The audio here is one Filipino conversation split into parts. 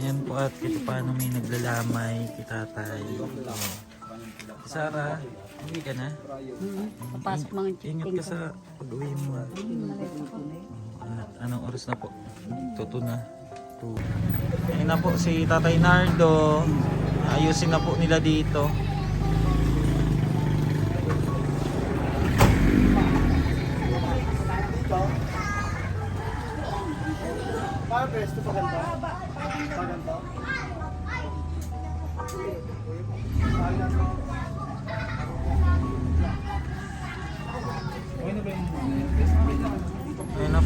Ayan po at ito paano may naglalamay kay tatay. Sara, hindi ka na? Papasok mga Ingat ka sa pag-uwi mo. At anong oras na po? Tuto na. Two. Ayun na po si Tatay Nardo. Ayusin na po nila dito. Para best to paganda.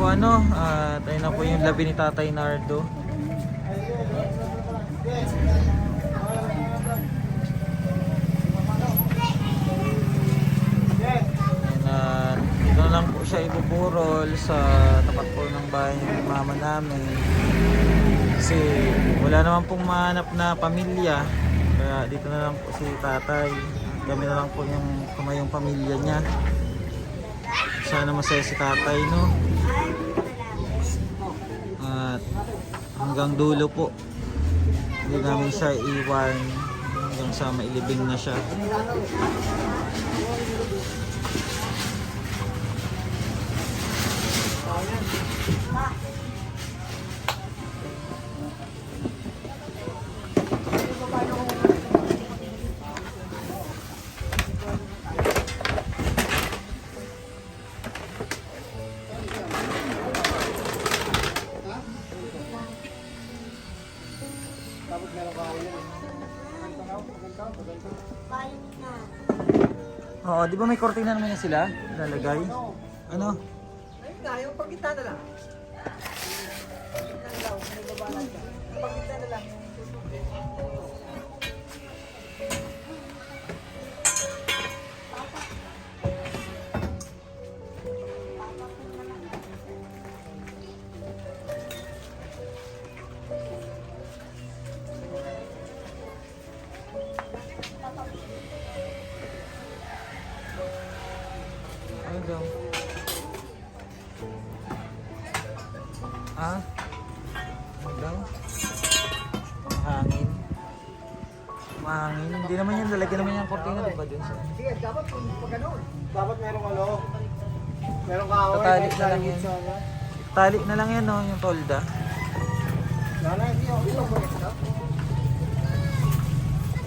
Po ano, at ayun na po yung labi ni Tatay Nardo. Na, dito na lang po siya ibuburol sa tapat po ng bahay ng mama namin. Kasi wala naman pong mahanap na pamilya. Kaya dito na lang po si tatay. Kami na lang po yung kumayong pamilya niya. Sana masaya si tatay, no? Hanggang dulo po. Hindi namin siya iwan hanggang sa mailibing na siya. Oo, di ba may kortina naman yan sila? Lalagay? Ano? Ayun nga, yung pagkita na lang. Daw? Ah? Ano daw? Hangin. Mahangin. Hindi naman yan. Lalagyan naman yung kortina, di ba? Dun sa... Sige, dapat kung pag ano, dapat merong ano, merong kaaway. Tatali kahit na lang yan. sa ano. Tali na lang yan, no? Yung tolda. Wala, hindi ako ito.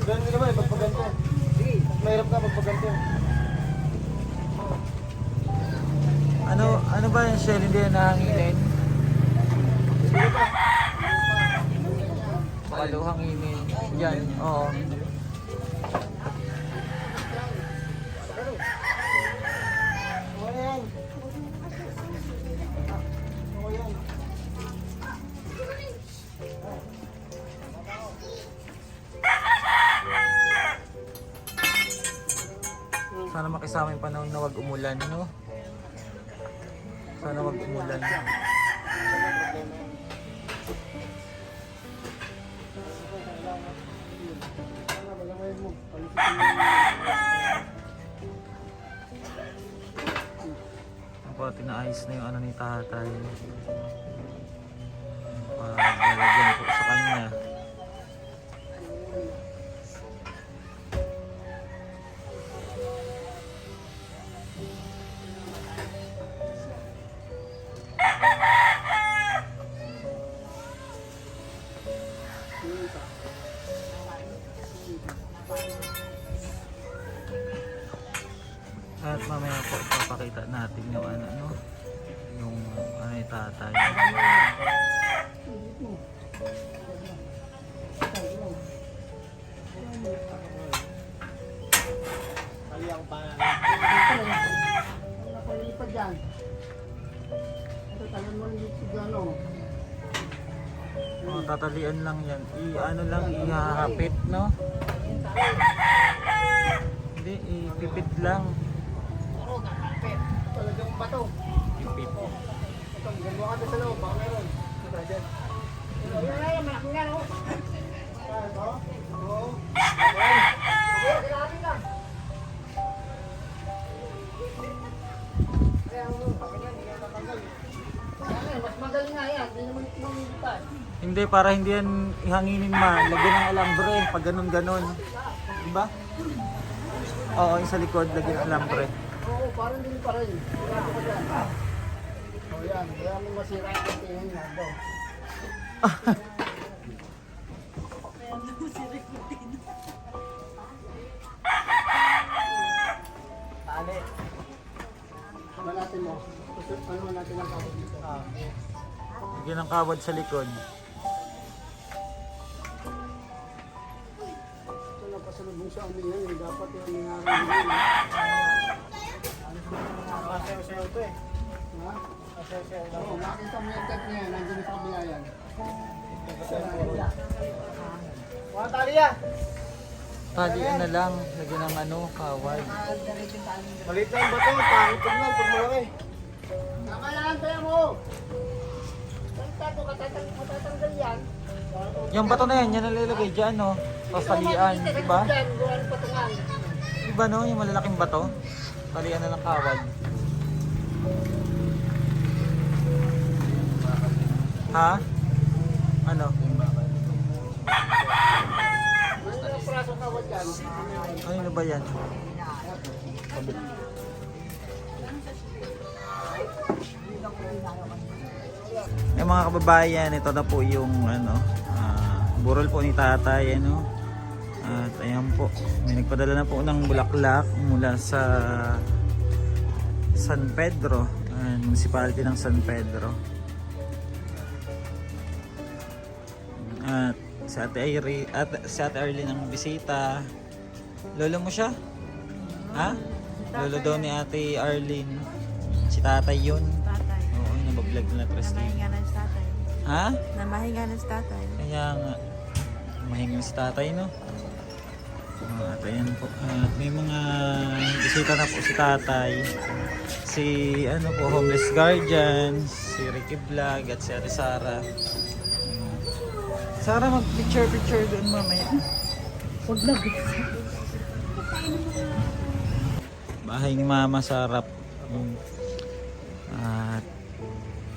Ganun din naman eh, pagpaganto. Sige, mahirap na pagpaganto. Ano, ano ba yung shell? Hindi yan nahanginin? Daw hanginin. Yan, oo. Sana makisama yung panahon na wag umulan, no? Sana wag umulan. Ako, tinaayos na yung ano ni tatay. At mamaya po papakita natin yung ano no yung ano yung tatay. Mali ang pa. Napalipad yan. Ito, talan mo yung si Gano. Oh, tatalian lang yan. I ano lang ihahapit no? Hindi, ipipit lang. Talagang bato. Ipipit. Ito, gagawa ka sa loob. Baka meron. Ito, dyan. Yan na yan, malaking Hindi, para hindi yan ihanginin ma. Lagyan ng alambre. Pag ganun-ganun. Diba? Oo, yung sa likod, lagyan ng alambre. Oo, parang din pa rin. O yan, kaya mo masira ang tingin nga daw. Tali. Ano natin mo? Ano natin ang kapag dito? Ah. Lagyan ng kawad sa likod. Ito na pasalubong sa amin yan. eh. Dapat yung nangyari yun. Kasayo-sayo to eh. Ha? Kasayo-sayo lang. Oo, makita mo yung tag niya. Nandun sa kabila yan. Mga tali ah! Talian na lang. Lagyan ng ano, kawad. Maliit lang ba ito? Pangit tignan pag malaki. Tama lang, tayo mo! Tato ka, tatang- matatanggal yan. Yung bato na yan, yan ang lalagay dyan, no? Tapos talian, di ba? Yan, gawan patungan. Di ba, no? Yung malalaking bato. Talian na lang kawad. Ha? Ano? Ano? Ano ba yan? Yung mga kababayan, ito na po yung ano, burol po ni tatay, ano. At ayan po, may nagpadala na po ng bulaklak mula sa San Pedro, ah, municipality ng San Pedro. At si Ate Irene, at si Ate Arlene ang bisita. Lolo mo siya? Ha? Lolo daw ni Ate Arlene. Si tatay yun. tatay. Oo, nabablog na Christine. Namahinga na si tatay. Ha? Namahinga na si tatay. Kaya nga, mahinga si tatay, no? Ah, At ayan po. At may mga bisita na po si tatay. Si, ano po, Homeless Guardian, si Ricky Vlog, at si Ate Sara. Sara, mag-picture-picture doon mamaya. Huwag na. bahay ni mama sa harap Mm. at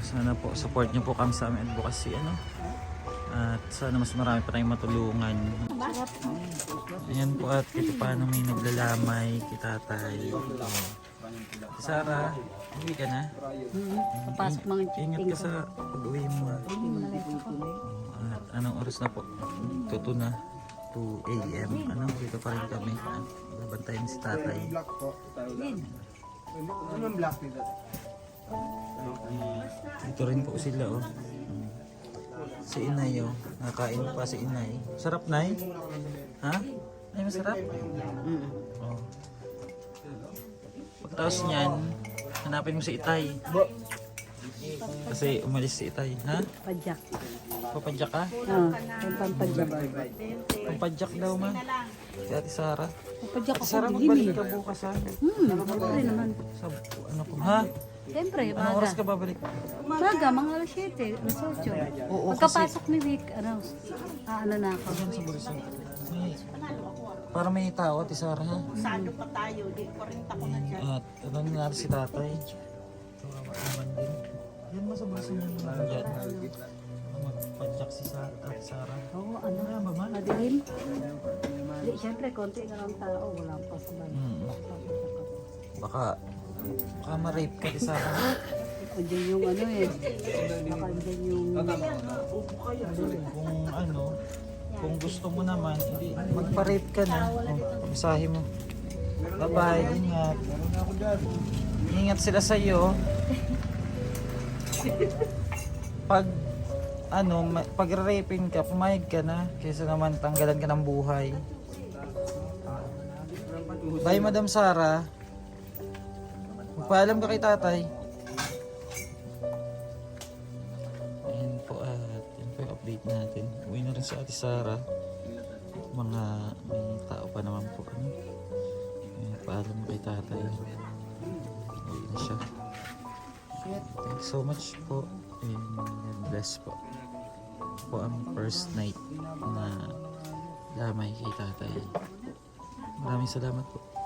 sana po support niyo po kami sa aming advocacy ano at sana mas marami pa tayong matulungan. Ayan po at kito paano may naglalamay kitatay Sara uwi ka na? Papasok mga ingat ka sa pag-uwi mo. At anong oras na po? Tuto na. 2 a.m. ano dito pa rin kami. At babantayan si tatay. Ano yung black dito? Ito rin po sila oh. Si Inay oh. Nakain pa si Inay. Sarap Nay? Ha? Ay masarap? Oh. Pagkatapos niyan, hanapin mo si Itay. Kasi umalis si Itay. Ha? Padyak. Papadyak ka? Ah, yung pampadyak. Papadyak daw ma. Si Ate Sara. Papadyak ako Sara, magbalik eh. ka bukas ha? Hmm, ako rin naman. Sa, ano po? Ha? Siyempre, Anong maga. oras ka babalik? Maga, mga alas 7, alas 8. Oo, Pagkapasok ni Vic, ano, ah, ano na ako. Diyan sa bulsa. Para may tao, Ate Sara ha? At ano nangyari si tatay? Kawawa naman din. Yan mo sa bulsa naman dyan. Magpadyak si Sa Ate Sara. Oo, ano, Ano ba ba? madilim. Siyempre, konti na lang tao, wala pa sa. Hmm. Baka, baka ma-rape ka Ate Sara. Andiyan yung ano eh. Baka andyan yung... Kung ano, kung gusto mo naman, hindi, magpa-rape ka na. Oh, pamisahe mo. Bye-bye, ingat. Ingat sila sa iyo. Pag ano, pag raping ka, pumayag ka na kaysa naman tanggalan ka ng buhay. Bye, Madam Sara. Magpaalam ka kay tatay. Ayan po at yun po yung update natin. Uwi na rin si Ate Sara. Mga may tao pa naman po. Ano? Ayan, paalam kay tatay. Uwi na siya. Thank you so much po. And bless po. Po ang first night na lamay kay tatay. Maraming salamat po.